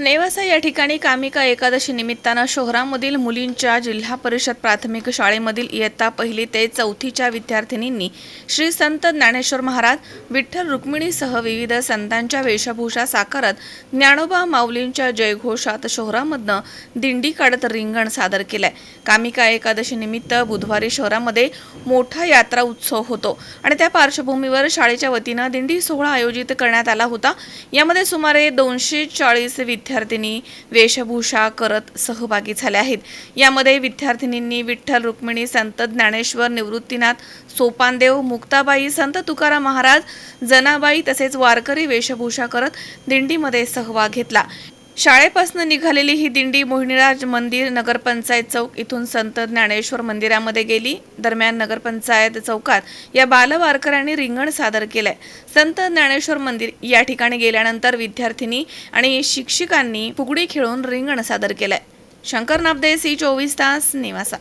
नेवासा या ठिकाणी कामिका एकादशी निमित्तानं शहरामधील मुलींच्या जिल्हा परिषद प्राथमिक शाळेमधील इयत्ता पहिली ते चौथीच्या विद्यार्थिनींनी श्री संत ज्ञानेश्वर महाराज विठ्ठल रुक्मिणीसह विविध संतांच्या वेशभूषा साकारत ज्ञानोबा माऊलींच्या जयघोषात शहरामधनं दिंडी काढत रिंगण सादर केलंय. कामिका एकादशी निमित्त बुधवारी शहरामध्ये मोठा यात्रा उत्सव होतो आणि त्या पार्श्वभूमीवर शाळेच्या वतीनं दिंडी सोहळा आयोजित करण्यात आला होता. यामध्ये सुमारे दोनशे चाळीस विद्यार्थिनी वेशभूषा करत सहभागी झाल्या आहेत. यामध्ये विद्यार्थिनींनी विठ्ठल रुक्मिणी संत ज्ञानेश्वर निवृत्तीनाथ सोपानदेव मुक्ताबाई संत तुकाराम महाराज जनाबाई तसेच वारकरी वेशभूषा करत दिंडीमध्ये सहभाग घेतला. शाळेपासून निघालेली ही दिंडी मोहिनीराज मंदिर नगरपंचायत चौक इथून संत ज्ञानेश्वर मंदिरामध्ये गेली. दरम्यान नगरपंचायत चौकात या बालवारकऱ्यांनी रिंगण सादर केलंय. संत ज्ञानेश्वर मंदिर या ठिकाणी गेल्यानंतर विद्यार्थिनी आणि शिक्षिकांनी फुगडी खेळून रिंगण सादर केलंय. शंकर नाबदे सी चोवीस तास निवासा.